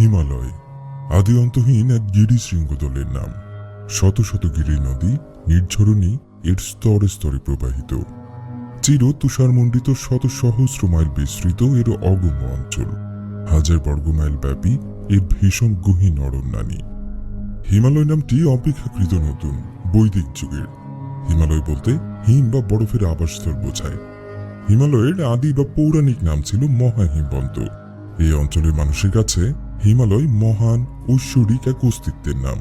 হিমালয় আদি অন্তহীন এক গিরি শৃঙ্গদলের নাম। শত শত গিরি নদী, নির্ঝরণী, এর স্তরে স্তরে প্রবাহিত। চির তুষারমণ্ডিত শত সহস্র মাইল বিস্তৃত এর অগম অঞ্চল। হাজার বর্গমাইল ব্যাপী এর ভীষণ গহীন অরণ্যানী। হিমালয় নামটি অপেক্ষাকৃত নতুন, বৈদিক যুগের। হিমালয় বলতে হিম বা বরফের আবাসস্থল বোঝায়। হিমালয়ের আদি বা পৌরাণিক নাম ছিল মহাহিমবন্ত। এই অঞ্চলের মানুষের কাছে হিমালয় মহান ঐশ্বরিক এক অস্তিত্বের নাম।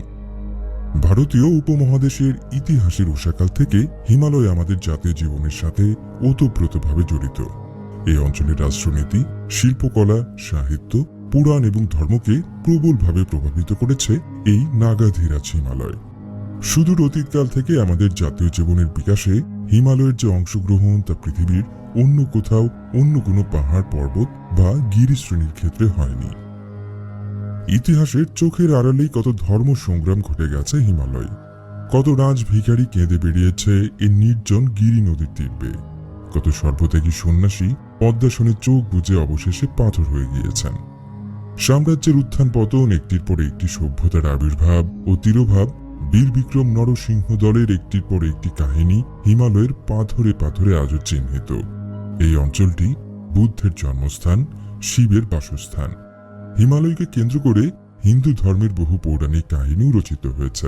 ভারতীয় উপমহাদেশের ইতিহাসের উষাকাল থেকে হিমালয় আমাদের জাতীয় জীবনের সাথে ওতপ্রোতভাবে জড়িত। এই অঞ্চলের রাষ্ট্রনীতি, শিল্পকলা, সাহিত্য, পুরাণ এবং ধর্মকে প্রবলভাবে প্রভাবিত করেছে এই নাগাধীরাজ হিমালয়। সুদূর অতীতকাল থেকে আমাদের জাতীয় জীবনের বিকাশে হিমালয়ের যে অংশগ্রহণ তা পৃথিবীর অন্য কোথাও, অন্য কোনো পাহাড়, পর্বত বা গিরিশ্রেণীর ক্ষেত্রে হয়নি। ইতিহাসের চোখের আড়ালেই কত ধর্ম সংগ্রাম ঘটে গেছে হিমালয়। কত রাজ ভিখারি কেঁদে বেরিয়েছে এই নির্জন গিরি নদীর তীর বেয়ে। কত সর্বত্যাগী সন্ন্যাসী পদ্মাসনে চোখ বুজে অবশেষে পাথর হয়ে গিয়েছেন। সাম্রাজ্যের উত্থান পতন একটির পর একটি সভ্যতার আবির্ভাব ও তিরোভাব বীর বিক্রম নরসিংহ দলের একটির পর একটি কাহিনী হিমালয়ের পাথরে পাথরে আজও চিহ্নিত। এই অঞ্চলটি বুদ্ধের জন্মস্থান, শিবের বাসস্থান। হিমালয়কে কেন্দ্র করে হিন্দু ধর্মের বহু পৌরাণিক কাহিনীও রচিত হয়েছে।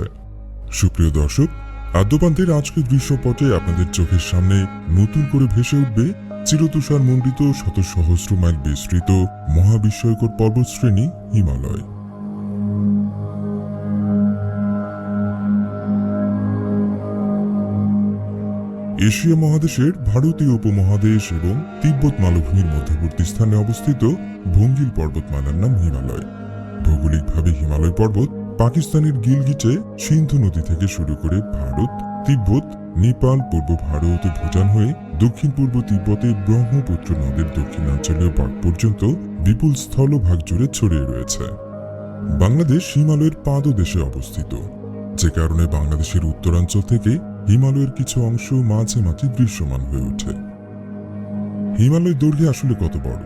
সুপ্রিয় দর্শক, আদ্যপান্তের আজকের দৃশ্যপটে আপনাদের চোখের সামনে নতুন করে ভেসে উঠবে চিরতুষার মণ্ডিত শত সহস্র মাইল বিস্তৃত মহাবিস্ময়কর পর্বতশ্রেণী হিমালয়। এশিয়া মহাদেশের ভারতীয় উপমহাদেশ এবং তিব্বত মালভূমির মধ্যবর্তী স্থানে অবস্থিত ভঙ্গিল পর্বতমালার নাম হিমালয়। ভৌগোলিকভাবে হিমালয় পর্বত পাকিস্তানের গিলগিটে সিন্ধু নদী থেকে শুরু করে ভারত, তিব্বত, নেপাল, পূর্ব ভারত ও ভুটান হয়ে দক্ষিণ পূর্ব তিব্বতে ব্রহ্মপুত্র নদের দক্ষিণাঞ্চলীয় পাক পর্যন্ত বিপুল স্থলভাগ জুড়ে ছড়িয়ে রয়েছে। বাংলাদেশ হিমালয়ের পাদদেশে অবস্থিত, যে কারণে বাংলাদেশের উত্তরাঞ্চল থেকে হিমালয়ের কিছু অংশ মাঝে মাঝে দৃশ্যমান হয়ে ওঠে। হিমালয় দৈর্ঘ্যে আসলে কত বড়?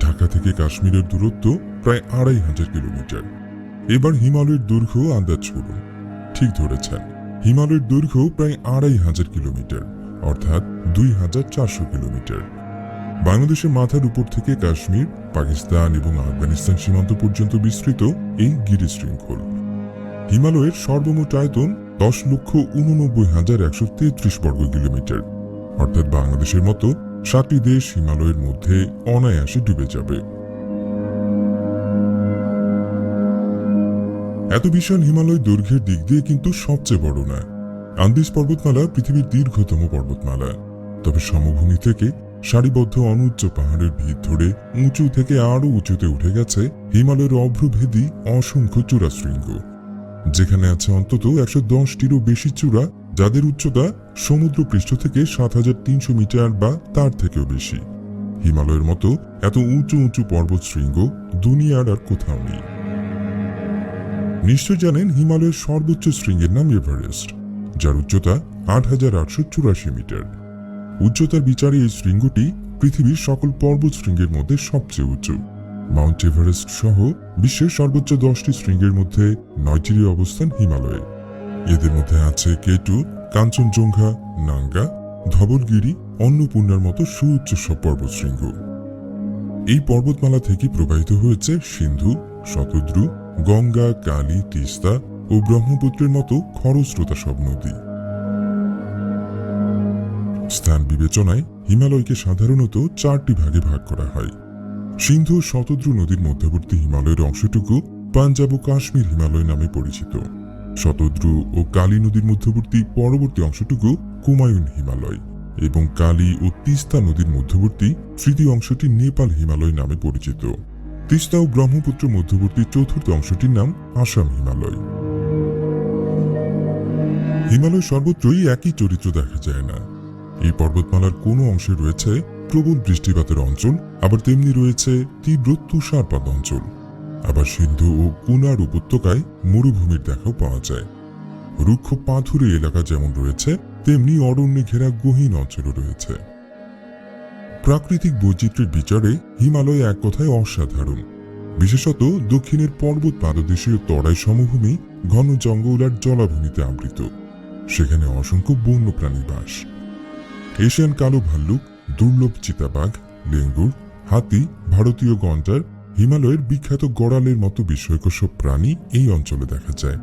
ঢাকা থেকে কাশ্মীরের দূরত্ব প্রায় আড়াই হাজার কিলোমিটার। এবার হিমালয়ের দৈর্ঘ্য আন্দাজ করুন। ঠিক ধরেছেন, হিমালয়ের দৈর্ঘ্য প্রায় আড়াই হাজার কিলোমিটার, অর্থাৎ দুই হাজার চারশো কিলোমিটার। বাংলাদেশের মাথার উপর থেকে কাশ্মীর, পাকিস্তান এবং আফগানিস্তান সীমান্ত পর্যন্ত বিস্তৃত এই গিরি শৃঙ্খল হিমালয়ের সর্বমোট আয়তন দশ লক্ষ উননব্বই হাজার একশো তেত্রিশ বর্গ কিলোমিটার। অর্থাৎ বাংলাদেশের মতো সাতটি দেশ হিমালয়ের মধ্যে অনায়াসে ডুবে যাবে। এত বিশাল হিমালয় দৈর্ঘ্যের দিক দিয়ে কিন্তু সবচেয়ে বড় না। আন্দিজ পর্বতমালা পৃথিবীর দীর্ঘতম পর্বতমালা। তবে সমভূমি থেকে সারিবদ্ধ অনুচ্চ পাহাড়ের ভিত ধরে উঁচু থেকে আরও উঁচুতে উঠে গেছে হিমালয়ের অভ্রভেদী অসংখ্য চূড়া শৃঙ্গ যেখানে আছে অন্তত একশো দশটিরও বেশি চূড়া, যাদের উচ্চতা সমুদ্র পৃষ্ঠ থেকে সাত হাজার তিনশো মিটার বা তার থেকেও বেশি। হিমালয়ের মতো এত উঁচু উঁচু পর্বত শৃঙ্গ দুনিয়ার আর কোথাও নেই। নিশ্চয় জানেন হিমালয়ের সর্বোচ্চ শৃঙ্গের নাম এভারেস্ট, যার উচ্চতা আট হাজার আটশো চুরাশি মিটার। উচ্চতার বিচারে এই শৃঙ্গটি পৃথিবীর সকল পর্বত শৃঙ্গের মধ্যে সবচেয়ে উঁচু। মাউন্ট এভারেস্ট সহ বিশ্বের সর্বোচ্চ দশটি শৃঙ্গের মধ্যে নয়টিরই অবস্থান হিমালয়ে এদের মধ্যে আছে কেটু, কাঞ্চনজঙ্ঘা, নাঙ্গা, ধবলগিরি, অন্নপূর্ণার মতো সুউচ্চ সব পর্বতশৃঙ্গ এই পর্বতমালা থেকে প্রবাহিত হয়েছে সিন্ধু, শতদ্রু, গঙ্গা, কালী, তিস্তা ও ব্রহ্মপুত্রের মতো খরস্রোতা সব নদী। স্থান বিবেচনায় হিমালয়কে সাধারণত চারটি ভাগে ভাগ করা হয়। সিন্ধু শতদ্রু নদীর মধ্যবর্তী হিমালয়ের অংশটুকু পাঞ্জাব ও কাশ্মীর হিমালয় নামে পরিচিত। শতদ্রু ও কালী নদীর মধ্যবর্তী পরবর্তী অংশটুকু কুমায়ুন হিমালয় এবং কালী ও তিস্তা নদীর মধ্যবর্তী তৃতীয় অংশটি নেপাল হিমালয় নামে পরিচিত। তিস্তা ও ব্রহ্মপুত্র মধ্যবর্তী চতুর্থ অংশটির নাম আসাম হিমালয়। হিমালয় সর্বত্রই একই চরিত্র দেখা যায় না। এই পর্বতমালার কোনো অংশে রয়েছে প্রবল বৃষ্টিপাতের অঞ্চল, আবার তেমনি রয়েছে তীব্র তুষারপাত অঞ্চল। আবার সিন্ধু ও কুনার উপত্যকায় মরুভূমির দেখাও পাওয়া যায়। রুক্ষ পাথুরে এলাকা যেমন রয়েছে, তেমনি অরণ্যে ঘেরা গহীন অঞ্চলও রয়েছে। প্রাকৃতিক বৈচিত্র্যের বিচারে হিমালয় এক কথায় অসাধারণ। বিশেষত দক্ষিণের পর্বত পাদদেশীয় তরাই সমভূমি ঘন জঙ্গল আর জলাভূমিতে আবৃত। সেখানে অসংখ্য বন্য প্রাণী বাস। এশিয়ান কালো ভাল্লুক দুর্লভ চিতাবাঘ, লেঙ্গুর, হাতি, ভারতীয় গন্ডার, হিমালয়ের বিখ্যাত গড়ালের মতো বিস্ময়কর প্রাণী এই অঞ্চলে দেখা যায়।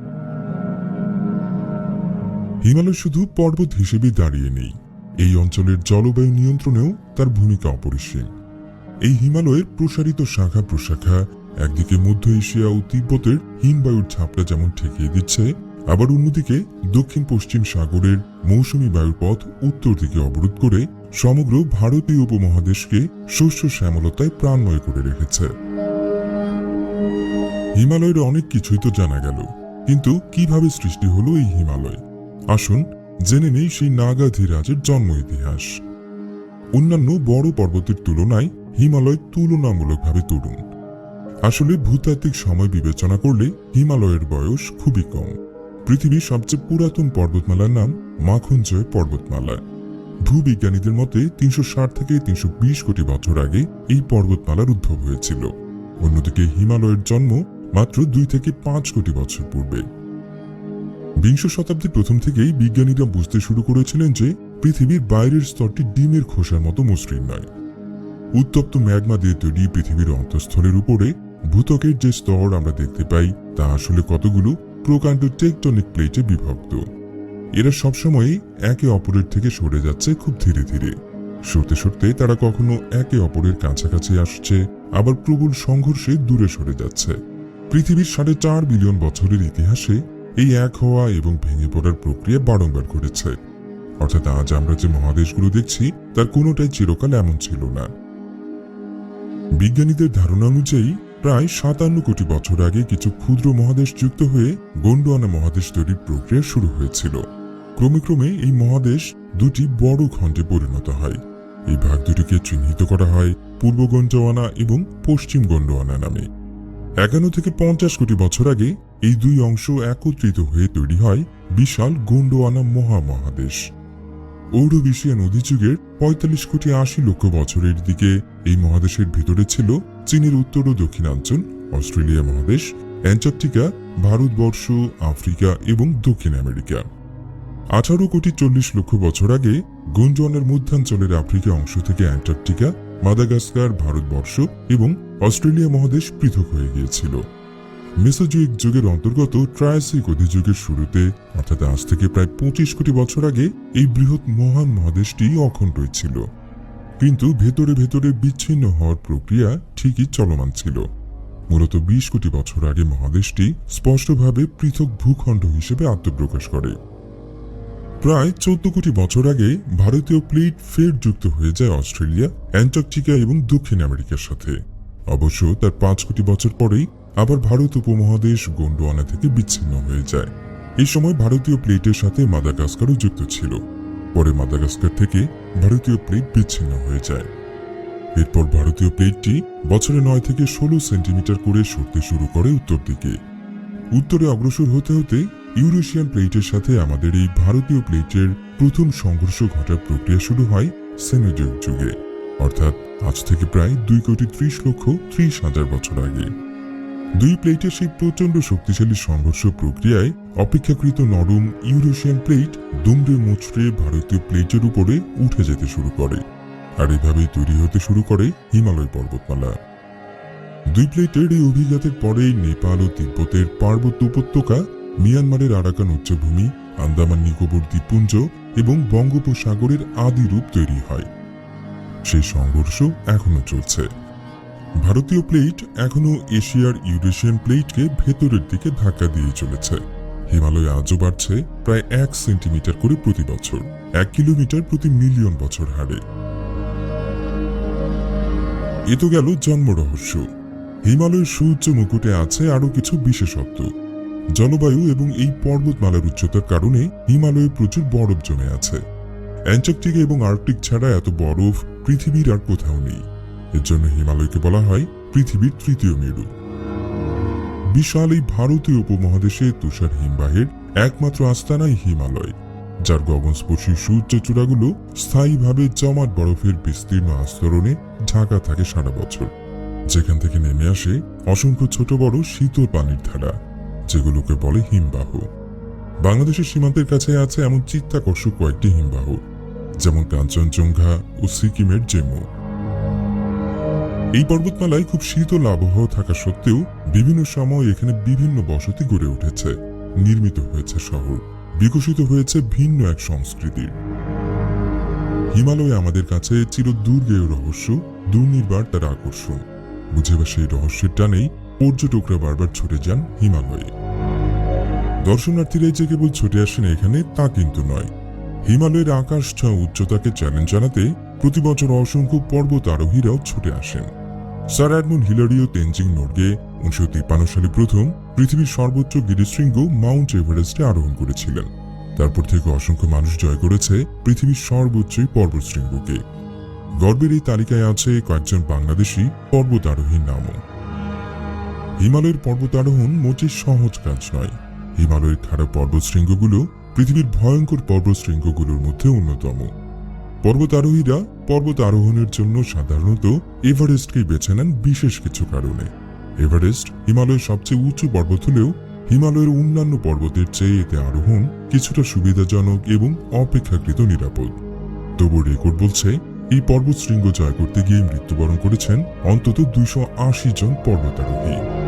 হিমালয় শুধু পর্বত হিসেবে দাঁড়িয়ে নেই। এই অঞ্চলের জলবায়ু নিয়ন্ত্রণেও তার ভূমিকা অপরিসীম। এই হিমালয়ের প্রসারিত শাখা প্রশাখা একদিকে মধ্য এশিয়া ও তিব্বতের হিমবায়ুর ছাপটা যেমন ঠেকিয়ে দিচ্ছে, আবার অন্যদিকে দক্ষিণ পশ্চিম সাগরের মৌসুমী বায়ুর পথ উত্তর দিকে অবরোধ করে সমগ্র ভারতীয় উপমহাদেশকে শস্য শ্যামলতায় প্রাণময় করে রেখেছে। হিমালয়ের অনেক কিছুই তো জানা গেল, কিন্তু কীভাবে সৃষ্টি হলো এই হিমালয়? আসুন জেনে নেই সেই নাগা ধীরাজের জন্ম ইতিহাস। অন্যান্য বড় পর্বতের তুলনায় হিমালয় তুলনামূলকভাবে তরুণ। আসলে ভূতাত্ত্বিক সময় বিবেচনা করলে হিমালয়ের বয়স খুবই কম। পৃথিবীর সবচেয়ে পুরাতন পর্বতমালার নাম মাখনজয় পর্বতমালা। ভূবিজ্ঞানীদের মতে তিনশো ষাট থেকে তিনশো বিশ কোটি বছর আগে এই পর্বতমালার উদ্ভব হয়েছিল। অন্যদিকে হিমালয়ের জন্ম মাত্র দুই থেকে পাঁচ কোটি বছর পূর্বে। বিংশ শতাব্দীর প্রথম থেকেই বিজ্ঞানীরা বুঝতে শুরু করেছিলেন যে পৃথিবীর বাইরের স্তরটি ডিমের খোসার মতো মসৃণ নয়। উত্তপ্ত ম্যাগমা দিয়ে তৈরি পৃথিবীর অন্তঃস্থলের উপরে ভূতকের যে স্তর আমরা দেখতে পাই, তা আসলে কতগুলো? প্রকাণ্ড টেকটনিক প্লেটে বিভক্ত। এরা সবসময়ই একে অপরের থেকে সরে যাচ্ছে খুব ধীরে ধীরে। সরতে সরতে তারা কখনো একে অপরের কাছাকাছি আসছে, আবার প্রবল সংঘর্ষে দূরে সরে যাচ্ছে। পৃথিবীর সাড়ে চার বিলিয়ন বছরের ইতিহাসে এই এক হওয়া এবং ভেঙে পড়ার প্রক্রিয়া বারংবার ঘটেছে। অর্থাৎ আজ আমরা যে মহাদেশগুলো দেখছি, তার কোনোটাই চিরকাল এমন ছিল না। বিজ্ঞানীদের ধারণা অনুযায়ী প্রায় সাতান্ন কোটি বছর আগে কিছু ক্ষুদ্র মহাদেশ যুক্ত হয়ে গন্ডোয়ানা মহাদেশ তৈরির প্রক্রিয়া শুরু হয়েছিল। ক্রমে ক্রমে এই মহাদেশ দুটি বড় খণ্ডে পরিণত হয়। এই ভাগ দুটিকে চিহ্নিত করা হয় পূর্ব গন্ডোয়ানা এবং পশ্চিম গন্ডোয়ানা নামে। একান্ন থেকে পঞ্চাশ কোটি বছর আগে এই দুই অংশ একত্রিত হয়ে তৈরি হয় বিশাল গোন্ডোয়ানা মহামহাদেশ। ঔরবিশিয়া নদী যুগের পঁয়তাল্লিশ কোটি আশি লক্ষ বছরের দিকে এই মহাদেশের ভেতরে ছিল চীনের উত্তর ও দক্ষিণাঞ্চল, অস্ট্রেলিয়া মহাদেশ, অ্যান্টার্কটিকা, ভারতবর্ষ, আফ্রিকা এবং দক্ষিণ আমেরিকা। আঠারো কোটি চল্লিশ লক্ষ বছর আগে গুঞ্জনের মধ্যাঞ্চলের আফ্রিকা অংশ থেকে অ্যান্টার্কটিকা, মাদাগাস্কার, ভারতবর্ষ এবং অস্ট্রেলিয়া মহাদেশ পৃথক হয়ে গিয়েছিল। মেসোজুইক যুগের অন্তর্গত ট্রায়াসিক অধিযুগের শুরুতে, অর্থাৎ আজ থেকে প্রায় পঁচিশ কোটি বছর আগে, এই বৃহৎ মহান মহাদেশটি অখণ্ডই ছিল। কিন্তু ভেতরে ভেতরে বিচ্ছিন্ন হওয়ার প্রক্রিয়া ঠিকই চলমান ছিল। মূলত বিশ কোটি বছর আগে মহাদেশটি স্পষ্টভাবে পৃথক ভূখণ্ড হিসেবে আত্মপ্রকাশ করে। প্রায় চোদ্দ কোটি বছর আগে ভারতীয় প্লেট ফের যুক্ত হয়ে যায় অস্ট্রেলিয়া, অ্যান্টার্কটিকা এবং দক্ষিণ আমেরিকার সাথে। অবশ্য তার পাঁচ কোটি বছর পরেই আবার ভারত উপমহাদেশ গোন্ডোয়ানা থেকে বিচ্ছিন্ন হয়ে যায়। এই সময় ভারতীয় প্লেটের সাথে মাদাগাস্কারও যুক্ত ছিল। পরে মাদাগাস্কার থেকে ভারতীয় প্লেট বিচ্ছিন্ন হয়ে যায়। এরপর ভারতীয় প্লেটটি বছরে নয় থেকে ষোলো সেন্টিমিটার করে সরতে শুরু করে উত্তর দিকে। উত্তরে অগ্রসর হতে হতে ইউরেশিয়ান প্লেটের সাথে আমাদের এই ভারতীয় প্লেটের প্রথম সংঘর্ষ ঘটার প্রক্রিয়া শুরু হয় সেনোজুগ যুগে। অর্থাৎ আজ থেকে প্রায় দুই কোটি ত্রিশ লক্ষ ত্রিশ হাজার বছর আগে। দুই প্লেটের সেই প্রচণ্ড শক্তিশালী সংঘর্ষ প্রক্রিয়ায় অপেক্ষাকৃত নরম ইউরোশিয়ান প্লেট দুমড়ে মুচড়ে ভারতীয় প্লেটের উপরে উঠে যেতে শুরু করে আর এভাবেই তৈরি হতে শুরু করে হিমালয় পর্বতমালা। দুই প্লেটের এই অভিঘাতের পরেই নেপাল ও তিব্বতের পার্বত্য উপত্যকা, মিয়ানমারের আরাকান উচ্চভূমি, আন্দামান নিকোবর দ্বীপপুঞ্জ এবং বঙ্গোপসাগরের আদি রূপ তৈরি হয়। সেই সংঘর্ষ এখনও চলছে। ভারতীয় প্লেট এখনও এশিয়ার ইউরেশিয়ান প্লেটকে ভেতরের দিকে ধাক্কা দিয়ে চলেছে। হিমালয় আজও বাড়ছে প্রায় এক সেন্টিমিটার করে প্রতি বছর, এক কিলোমিটার প্রতি মিলিয়ন বছর হারে। এ তো গেল জন্ম রহস্য। হিমালয়ের সুউচ্চ মুকুটে আছে আরও কিছু বিশেষত্ব। জলবায়ু এবং এই পর্বতমালার উচ্চতার কারণে হিমালয়ে প্রচুর বরফ জমে আছে। অ্যান্টার্কটিকা এবং আর্কটিক ছাড়া এত বরফ পৃথিবীর আর কোথাও নেই। এর জন্য হিমালয়কে বলা হয় পৃথিবীর তৃতীয় মেরু। বিশাল এই ভারতীয় উপমহাদেশে তুষার হিমবাহের একমাত্র আস্তানাই হিমালয়, যার গগনস্পর্শী সূর্য চূড়াগুলো স্থায়ীভাবে জমাট বরফের বিস্তীর্ণ আস্তরণে ঢাকা থাকে সারা বছর। যেখান থেকে নেমে আসে অসংখ্য ছোট বড় শীতল পানির ধারা, যেগুলোকে বলে হিমবাহ। বাংলাদেশের সীমান্তের কাছে আছে এমন চিত্তাকর্ষক কয়েকটি হিমবাহ, যেমন কাঞ্চনজঙ্ঘা ও সিকিমের জেমু। এই পর্বতমালায় খুব শীতল আবহাওয়া থাকা সত্ত্বেও বিভিন্ন সময় এখানে বিভিন্ন বসতি গড়ে উঠেছে, নির্মিত হয়েছে শহর, বিকশিত হয়েছে ভিন্ন এক সংস্কৃতির হিমালয় আমাদের কাছে চির দুর্গেয় রহস্য, দুর্নির্বার তার আকর্ষণ। বুঝে বা সেই রহস্যের টানেই পর্যটকরা বারবার ছুটে যান হিমালয়ে। দর্শনার্থীরাই যে কেবল ছুটে আসেন এখানে তা কিন্তু নয়। হিমালয়ের আকাশ ছোঁয়া উচ্চতাকে চ্যালেঞ্জ জানাতে প্রতি বছর অসংখ্য পর্বত আরোহীরাও ছুটে আসেন। স্যার অ্যাডমুন হিলারিও তেনজিং নোর্গে উনিশশো তিপ্পান্ন সালে প্রথম পৃথিবীর সর্বোচ্চ গিরিশৃঙ্গ মাউন্ট এভারেস্টে আরোহণ করেছিলেন। তারপর থেকে অসংখ্য মানুষ জয় করেছে পৃথিবীর সর্বোচ্চ পর্বতশৃঙ্গকে। গর্বের এই তালিকায় আছে কয়েকজন বাংলাদেশি পর্বতারোহীর নামও। হিমালয়ের পর্বতারোহণ মোটেই সহজ কাজ নয়। হিমালয়ের খারাপ পর্বতশৃঙ্গগুলো পৃথিবীর ভয়ঙ্কর পর্বতশৃঙ্গগুলোর মধ্যে অন্যতম। পর্বতারোহীরা পর্বত আরোহণের জন্য সাধারণত এভারেস্টকে বেছে নেন বিশেষ কিছু কারণে। এভারেস্ট হিমালয়ের সবচেয়ে উঁচু পর্বত হলেও হিমালয়ের অন্যান্য পর্বতের চেয়ে এতে আরোহণ কিছুটা সুবিধাজনক এবং অপেক্ষাকৃত নিরাপদ। তবু রেকর্ড বলছে, এই পর্বত শৃঙ্গ জয় করতে গিয়ে মৃত্যুবরণ করেছেন অন্তত আশি জন পর্বতারোহী।